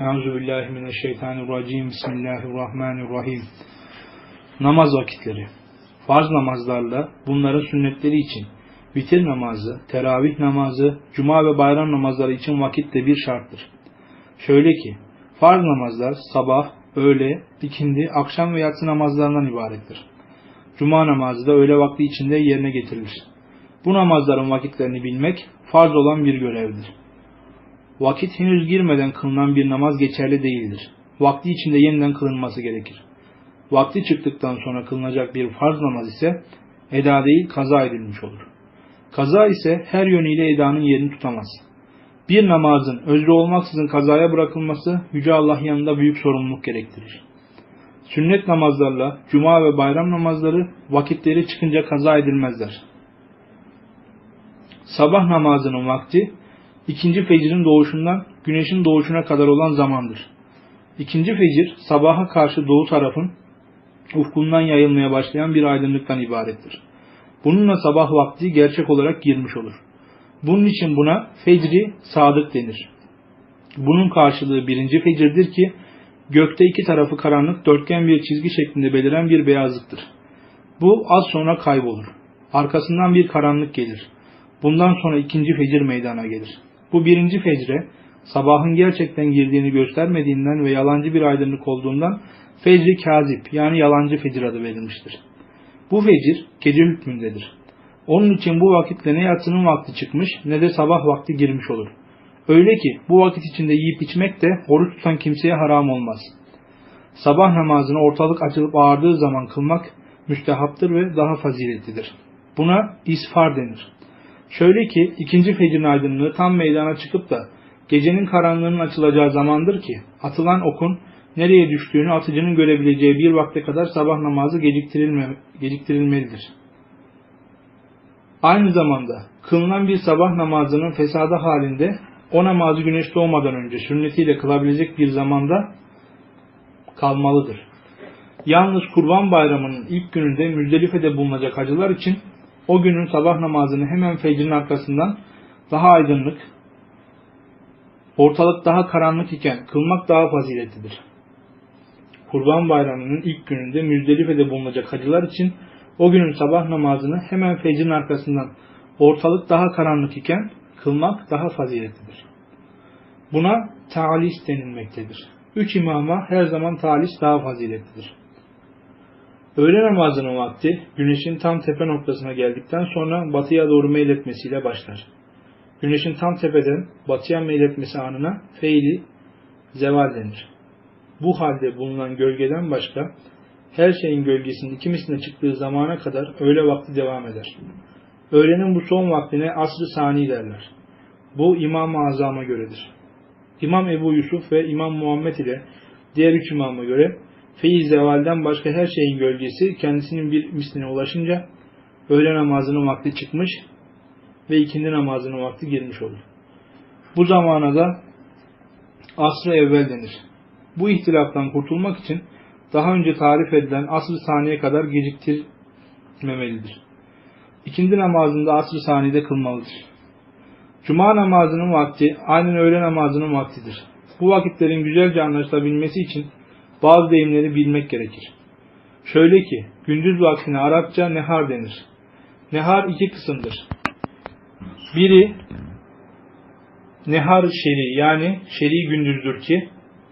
Euzubillahimineşşeytanirracim. Bismillahirrahmanirrahim. Namaz vakitleri. Farz namazlarla bunların sünnetleri için vitir namazı, teravih namazı, cuma ve bayram namazları için vakit de bir şarttır. Şöyle ki, farz namazlar sabah, öğle, ikindi, akşam ve yatsı namazlarından ibarettir. Cuma namazı da öğle vakti içinde yerine getirilir. Bu namazların vakitlerini bilmek farz olan bir görevdir. Vakit henüz girmeden kılınan bir namaz geçerli değildir. Vakti içinde yeniden kılınması gerekir. Vakti çıktıktan sonra kılınacak bir farz namaz ise eda değil kaza edilmiş olur. Kaza ise her yönüyle edanın yerini tutamaz. Bir namazın özrü olmaksızın kazaya bırakılması Yüce Allah yanında büyük sorumluluk gerektirir. Sünnet namazlarla cuma ve bayram namazları vakitleri çıkınca kaza edilmezler. Sabah namazının vakti ikinci fecrin doğuşundan güneşin doğuşuna kadar olan zamandır. İkinci fecir sabaha karşı doğu tarafın ufkundan yayılmaya başlayan bir aydınlıktan ibarettir. Bununla sabah vakti gerçek olarak girmiş olur. Bunun için buna fecri sadık denir. Bunun karşılığı birinci fecirdir ki gökte iki tarafı karanlık dörtgen bir çizgi şeklinde beliren bir beyazlıktır. Bu az sonra kaybolur. Arkasından bir karanlık gelir. Bundan sonra ikinci fecir meydana gelir. Bu birinci fecre sabahın gerçekten girdiğini göstermediğinden ve yalancı bir aydınlık olduğundan fecri kazip yani yalancı fecir adı verilmiştir. Bu fecir gece hükmündedir. Onun için bu vakitle ne yatsının vakti çıkmış ne de sabah vakti girmiş olur. Öyle ki bu vakit içinde yiyip içmek de oruç tutan kimseye haram olmaz. Sabah namazını ortalık açılıp ağardığı zaman kılmak müstehaptır ve daha faziletlidir. Buna isfar denir. Şöyle ki ikinci fecrin aydınlığı tam meydana çıkıp da gecenin karanlığının açılacağı zamandır ki atılan okun nereye düştüğünü atıcının görebileceği bir vakte kadar sabah namazı geciktirilme, geciktirilmelidir. Aynı zamanda kılınan bir sabah namazının fesada halinde o namazı güneş doğmadan önce sünnetiyle kılabilecek bir zamanda kalmalıdır. Yalnız Kurban Bayramı'nın ilk gününde Müzdelife'de bulunacak hacılar için o günün sabah namazını hemen fecrin arkasından daha aydınlık, ortalık daha karanlık iken kılmak daha faziletlidir. Kurban Bayramı'nın ilk gününde Müzdelife'de bulunacak hacılar için o günün sabah namazını hemen fecrin arkasından ortalık daha karanlık iken kılmak daha faziletlidir. Buna talis denilmektedir. Üç imama her zaman talis daha faziletlidir. Öğle namazının vakti güneşin tam tepe noktasına geldikten sonra batıya doğru meyletmesiyle başlar. Güneşin tam tepeden batıya meyletmesi anına feili zeval denir. Bu halde bulunan gölgeden başka her şeyin gölgesinin kimisine çıktığı zamana kadar öğle vakti devam eder. Öğlenin bu son vaktine asr-ı sani derler. Bu İmam-ı Azam'a göredir. İmam Ebu Yusuf ve İmam Muhammed ile diğer üç imama göre feyiz zevalden başka her şeyin gölgesi kendisinin bir misline ulaşınca öğle namazının vakti çıkmış ve ikindi namazının vakti girmiş olur. Bu zamana da asr-ı evvel denir. Bu ihtilaftan kurtulmak için daha önce tarif edilen asr-ı saniye kadar geciktirmemelidir. İkindi namazında asr-ı saniyede kılmalıdır. Cuma namazının vakti aynen öğle namazının vaktidir. Bu vakitlerin güzelce anlaşılabilmesi için bazı deyimleri bilmek gerekir. Şöyle ki, gündüz vaktine Arapça nehar denir. Nehar iki kısımdır. Biri nehar şeri yani şeri gündüzdür ki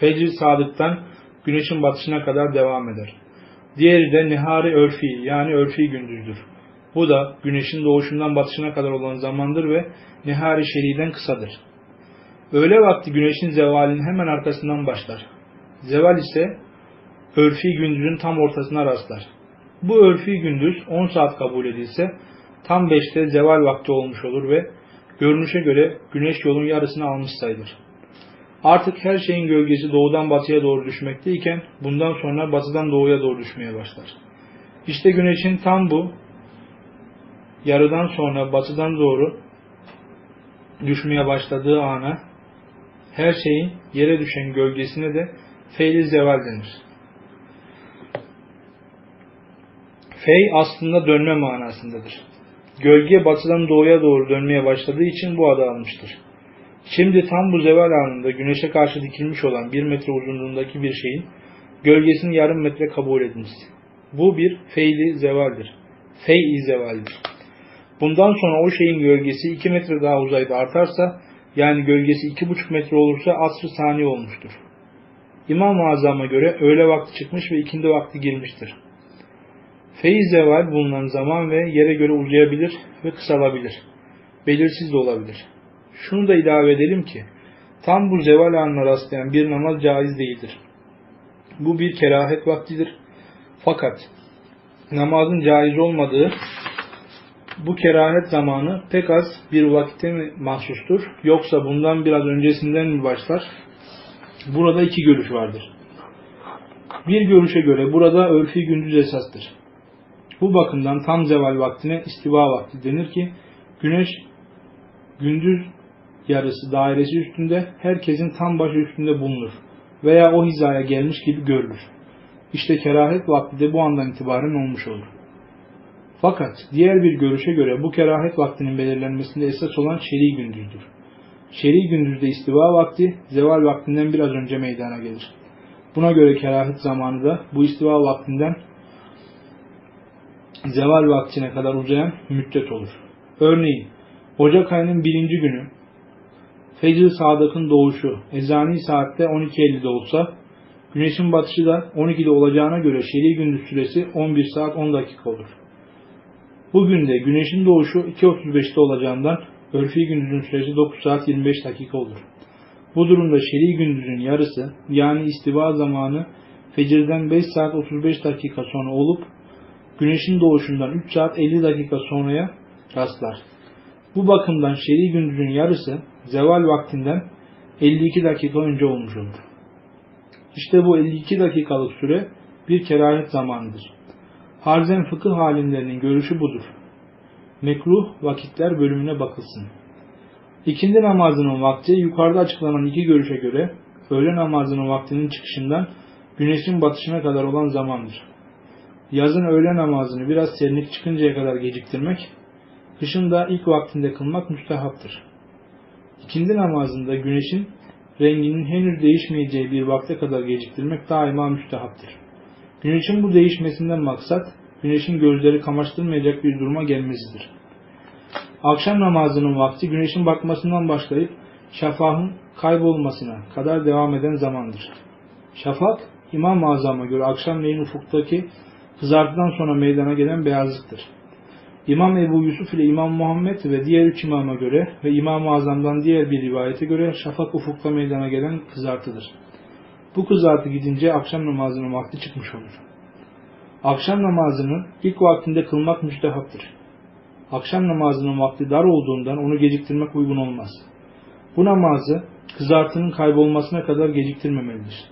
fecr sadıktan güneşin batışına kadar devam eder. Diğeri de nehari örfi yani örfi gündüzdür. Bu da güneşin doğuşundan batışına kadar olan zamandır ve nehari şeriden kısadır. Öğle vakti güneşin zevalinin hemen arkasından başlar. Zeval ise örfi gündüzün tam ortasına rastlar. Bu örfi gündüz 10 saat kabul edilse tam 5'te zeval vakti olmuş olur ve görünüşe göre güneş yolun yarısını almış sayılır. Artık her şeyin gölgesi doğudan batıya doğru düşmekteyken bundan sonra batıdan doğuya doğru düşmeye başlar. İşte güneşin tam bu yarıdan sonra batıdan doğru düşmeye başladığı ana her şeyin yere düşen gölgesine de feyli zeval denir. Fey aslında dönme manasındadır. Gölge batıdan doğuya doğru dönmeye başladığı için bu adı almıştır. Şimdi tam bu zeval anında güneşe karşı dikilmiş olan bir metre uzunluğundaki bir şeyin gölgesini yarım metre kabul ediniz. Bu bir feyli zevaldir. Fey-i zevaldir. Bundan sonra o şeyin gölgesi 2 metre daha uzayda artarsa yani gölgesi 2,5 metre olursa asr-ı sani olmuştur. İmam-ı Azam'a göre öğle vakti çıkmış ve ikindi vakti girmiştir. Feyiz zeval bulunan zaman ve yere göre uzayabilir ve kısalabilir. Belirsiz de olabilir. Şunu da ilave edelim ki, tam bu zeval anına rastlayan bir namaz caiz değildir. Bu bir kerahet vaktidir. Fakat namazın caiz olmadığı bu kerahet zamanı pek az bir vakitte mi mahsustur yoksa bundan biraz öncesinden mi başlar? Burada iki görüş vardır. Bir görüşe göre burada örfi gündüz esastır. Bu bakımdan tam zeval vaktine istiva vakti denir ki güneş gündüz yarısı dairesi üstünde herkesin tam başı üstünde bulunur veya o hizaya gelmiş gibi görülür. İşte kerahet vakti de bu andan itibaren olmuş olur. Fakat diğer bir görüşe göre bu kerahet vaktinin belirlenmesinde esas olan şer'i gündüzdür. Şer'i gündüzde istiva vakti zeval vaktinden biraz önce meydana gelir. Buna göre kerahet zamanı da bu istiva vaktinden zeval vaktine kadar uzayan müddet olur. Örneğin Ocak ayının birinci günü Fecr Sadık'ın doğuşu ezani saatte 12.50'de olsa güneşin batışı da 12'de olacağına göre şer'i gündüz süresi 11 saat 10 dakika olur. Bugün de güneşin doğuşu 2.35'te olacağından örfi gündüzün süresi 9 saat 25 dakika olur. Bu durumda şer'i gündüzün yarısı yani istiva zamanı fecirden 5 saat 35 dakika sonra olup güneşin doğuşundan 3 saat 50 dakika sonraya rastlar. Bu bakımdan şer'i gündüzün yarısı zeval vaktinden 52 dakika önce olmuş olur. İşte bu 52 dakikalık süre bir kerahet zamanıdır. Harzen fıkıh alimlerinin görüşü budur. Mekruh vakitler bölümüne bakılsın. İkindi namazının vakti yukarıda açıklanan iki görüşe göre öğle namazının vaktinin çıkışından güneşin batışına kadar olan zamandır. Yazın öğle namazını biraz serinlik çıkıncaya kadar geciktirmek, kışın da ilk vaktinde kılmak müstehaptır. İkindi namazında güneşin renginin henüz değişmeyeceği bir vakte kadar geciktirmek daima müstehaptır. Güneşin bu değişmesinden maksat, güneşin gözleri kamaştırmayacak bir duruma gelmesidir. Akşam namazının vakti güneşin batmasından başlayıp şafağın kaybolmasına kadar devam eden zamandır. Şafak, İmam-ı Azam'a göre akşamleyin ufuktaki kızartıdan sonra meydana gelen beyazlıktır. İmam Ebu Yusuf ile İmam Muhammed ve diğer üç imama göre ve İmam-ı Azam'dan diğer bir rivayete göre şafak ufukta meydana gelen kızartıdır. Bu kızartı gidince akşam namazının vakti çıkmış olur. Akşam namazını ilk vaktinde kılmak müstehaptır. Akşam namazının vakti dar olduğundan onu geciktirmek uygun olmaz. Bu namazı kızartının kaybolmasına kadar geciktirmemelidir.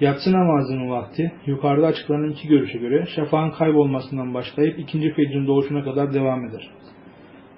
Yatsı namazının vakti yukarıda açıklanan iki görüşe göre şafağın kaybolmasından başlayıp ikinci fecrin doğuşuna kadar devam eder.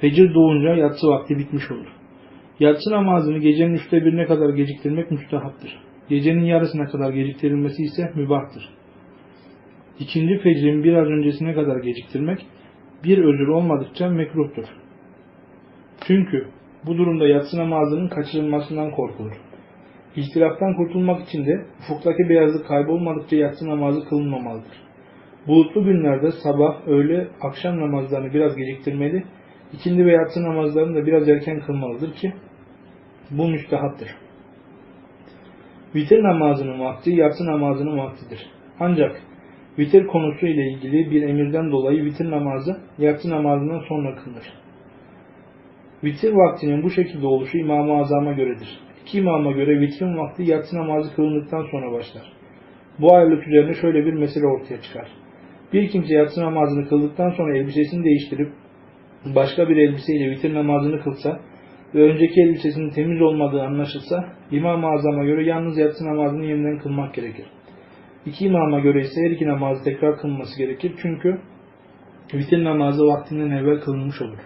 Fecir doğunca yatsı vakti bitmiş olur. Yatsı namazını gecenin üçte birine kadar geciktirmek müstehaptır. Gecenin yarısına kadar geciktirilmesi ise mübahtır. İkinci fecrin biraz öncesine kadar geciktirmek bir özür olmadıkça mekruhtur. Çünkü bu durumda yatsı namazının kaçırılmasından korkulur. İhtilaftan kurtulmak için de ufuktaki beyazlık kaybolmadıkça yatsı namazı kılınmamalıdır. Bulutlu günlerde sabah, öğle, akşam namazlarını biraz geciktirmeli, ikindi ve yatsı namazlarını da biraz erken kılmalıdır ki bu müstehaptır. Vitir namazının vakti yatsı namazının vaktidir. Ancak vitir konusu ile ilgili bir emirden dolayı vitir namazı yatsı namazından sonra kılınır. Vitir vaktinin bu şekilde oluşu İmam-ı Azam'a göredir. İki imama göre vitrin vakti yatsı namazı kılındıktan sonra başlar. Bu ayrılık üzerine şöyle bir mesele ortaya çıkar. Bir kimse yatsı namazını kıldıktan sonra elbisesini değiştirip başka bir elbiseyle vitir namazını kılsa ve önceki elbisesinin temiz olmadığı anlaşılsa İmam-ı Azam'a göre yalnız yatsı namazını yeniden kılmak gerekir. İki imama göre ise her iki namazı tekrar kılınması gerekir çünkü vitir namazı vaktinden evvel kılınmış olur.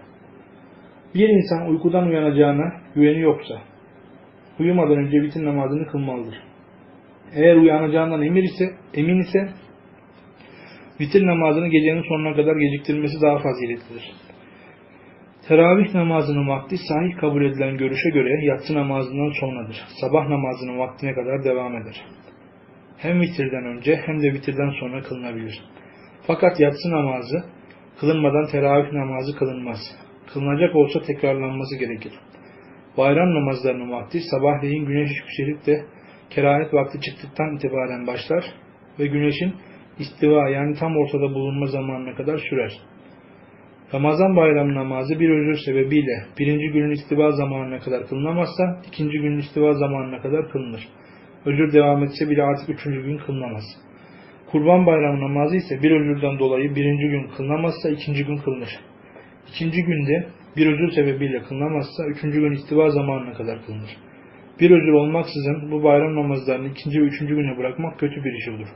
Bir insan uykudan uyanacağına güveni yoksa uyumadan önce vitir namazını kılmalıdır. Eğer uyanacağından emin ise, emin ise vitir namazını gecenin sonuna kadar geciktirmesi daha faziletlidir. Teravih namazının vakti sahih kabul edilen görüşe göre yatsı namazından sonradır. Sabah namazının vaktine kadar devam eder. Hem vitirden önce hem de vitirden sonra kılınabilir. Fakat yatsı namazı kılınmadan teravih namazı kılınmaz. Kılınacak olsa tekrarlanması gerekir. Bayram namazlarının vakti sabahleyin güneş yükselip de kerahet vakti çıktıktan itibaren başlar ve güneşin istiva yani tam ortada bulunma zamanına kadar sürer. Ramazan bayramı namazı bir özür sebebiyle birinci günün istiva zamanına kadar kılınamazsa ikinci günün istiva zamanına kadar kılınır. Özür devam etse bile artık üçüncü gün kılınamaz. Kurban bayramı namazı ise bir özürden dolayı birinci gün kılınamazsa ikinci gün kılınır. İkinci günde bir özür sebebiyle kılınamazsa üçüncü gün istiva zamanına kadar kılınır. Bir özür olmaksızın bu bayram namazlarını ikinci ve üçüncü güne bırakmak kötü bir iş olur.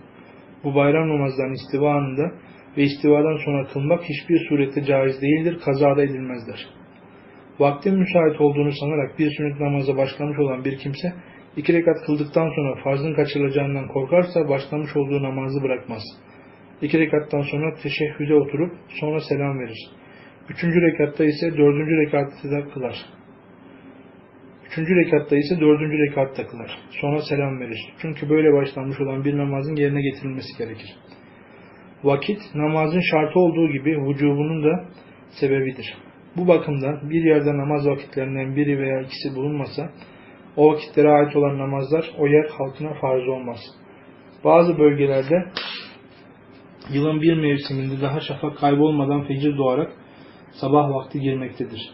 Bu bayram namazlarının istiva anında ve istivadan sonra kılmak hiçbir surette caiz değildir, kazada edilmezler. Vaktin müsait olduğunu sanarak bir sünnet namaza başlamış olan bir kimse, iki rekat kıldıktan sonra farzın kaçırılacağından korkarsa başlamış olduğu namazı bırakmaz. İki rekattan sonra teşehhüde oturup sonra selam verir. Üçüncü rekatta ise dördüncü rekatta da kılar. Üçüncü rekatta ise dördüncü rekatta kılar. Sonra selam verir. Çünkü böyle başlanmış olan bir namazın yerine getirilmesi gerekir. Vakit namazın şartı olduğu gibi vücubunun da sebebidir. Bu bakımdan bir yerde namaz vakitlerinden biri veya ikisi bulunmasa o vakitlere ait olan namazlar o yer halkına farz olmaz. Bazı bölgelerde yılın bir mevsiminde daha şafak kaybolmadan fecir doğarak sabah vakti girmektedir.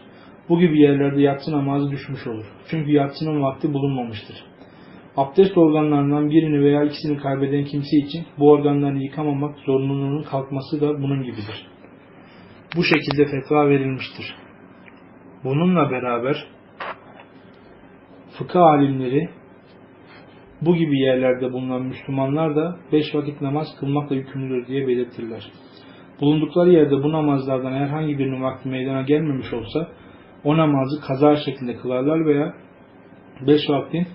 Bu gibi yerlerde yatsı namazı düşmüş olur. Çünkü yatsının vakti bulunmamıştır. Abdest organlarından birini veya ikisini kaybeden kimse için bu organlarını yıkamamak zorunluluğunun kalkması da bunun gibidir. Bu şekilde fetva verilmiştir. Bununla beraber fıkıh alimleri bu gibi yerlerde bulunan Müslümanlar da beş vakit namaz kılmakla yükümlüdür diye belirtirler. Bulundukları yerde bu namazlardan herhangi birinin vakti meydana gelmemiş olsa o namazı kaza şeklinde kılarlar veya beş vaktin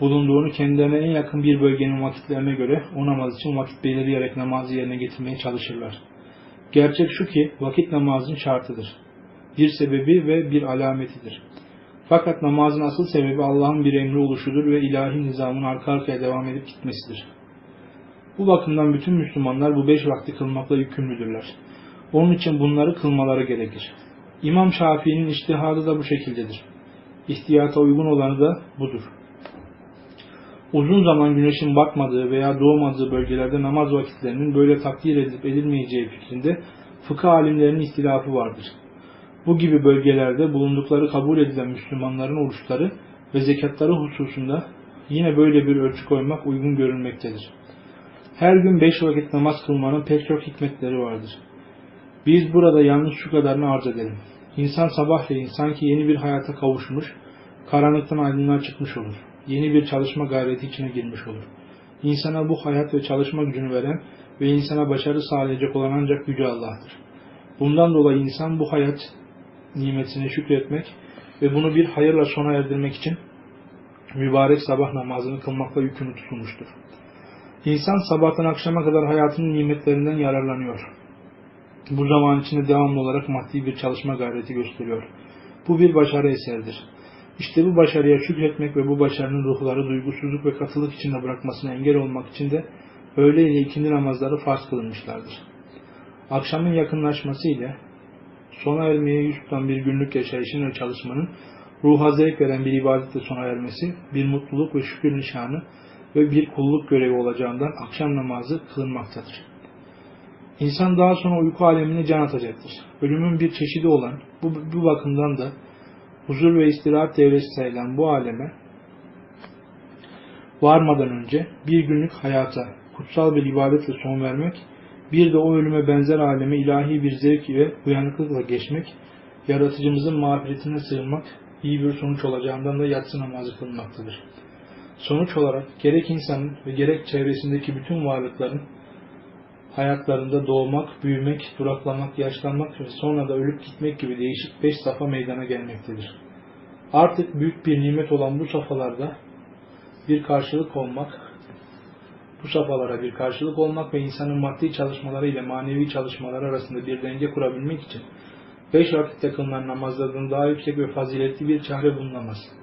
bulunduğunu kendilerine en yakın bir bölgenin vakitlerine göre o namaz için vakit belirleyerek namazı yerine getirmeye çalışırlar. Gerçek şu ki vakit namazın şartıdır. Bir sebebi ve bir alametidir. Fakat namazın asıl sebebi Allah'ın bir emri oluşudur ve ilahi nizamın arka arkaya devam edip gitmesidir. Bu bakımdan bütün Müslümanlar bu beş vakti kılmakla yükümlüdürler. Onun için bunları kılmaları gerekir. İmam Şafii'nin iştihadı da bu şekildedir. İhtiyata uygun olanı da budur. Uzun zaman güneşin batmadığı veya doğmadığı bölgelerde namaz vakitlerinin böyle takdir edilip edilmeyeceği fikrinde fıkıh alimlerinin ihtilafı vardır. Bu gibi bölgelerde bulundukları kabul edilen Müslümanların oruçları ve zekatları hususunda yine böyle bir ölçü koymak uygun görülmektedir. Her gün beş vakit namaz kılmanın pek çok hikmetleri vardır. Biz burada yalnız şu kadarını arz edelim. İnsan sabahleyin sanki yeni bir hayata kavuşmuş, karanlıktan aydınlığa çıkmış olur. Yeni bir çalışma gayreti içine girmiş olur. İnsana bu hayat ve çalışma gücünü veren ve insana başarı sağlayacak olan ancak Yüce Allah'tır. Bundan dolayı insan bu hayat nimetine şükretmek ve bunu bir hayırla sona erdirmek için mübarek sabah namazını kılmakla yükümlü tutulmuştur. İnsan sabahtan akşama kadar hayatının nimetlerinden yararlanıyor. Bu zaman içinde devamlı olarak maddi bir çalışma gayreti gösteriyor. Bu bir başarı eseridir. İşte bu başarıya şükretmek ve bu başarının ruhları duygusuzluk ve katılık içinde bırakmasına engel olmak için de öğle ile ikindi namazları farz kılınmışlardır. Akşamın yakınlaşması ile sona ermeye yüz tutan bir günlük yaşayışın ve çalışmanın ruha zevk veren bir ibadetle sona ermesi, bir mutluluk ve şükür nişanı ve bir kulluk görevi olacağından akşam namazı kılınmaktadır. İnsan daha sonra uyku alemine can atacaktır. Ölümün bir çeşidi olan bu, bu bakımdan da huzur ve istirahat devresi sayılan bu aleme varmadan önce bir günlük hayata kutsal bir ibadetle son vermek, bir de o ölüme benzer aleme ilahi bir zevk ve uyanıklıkla geçmek, yaratıcımızın mağfiretine sığınmak iyi bir sonuç olacağından da yatsı namazı kılınmaktadır. Sonuç olarak gerek insanın ve gerek çevresindeki bütün varlıkların hayatlarında doğmak, büyümek, duraklamak, yaşlanmak ve sonra da ölüp gitmek gibi değişik beş safa meydana gelmektedir. Artık büyük bir nimet olan bu safhalarda bir karşılık olmak, bu safhalara bir karşılık olmak ve insanın maddi çalışmaları ile manevi çalışmaları arasında bir denge kurabilmek için beş vakitte kılınan namazlardan daha yüksek ve faziletli bir çare bulunamaz.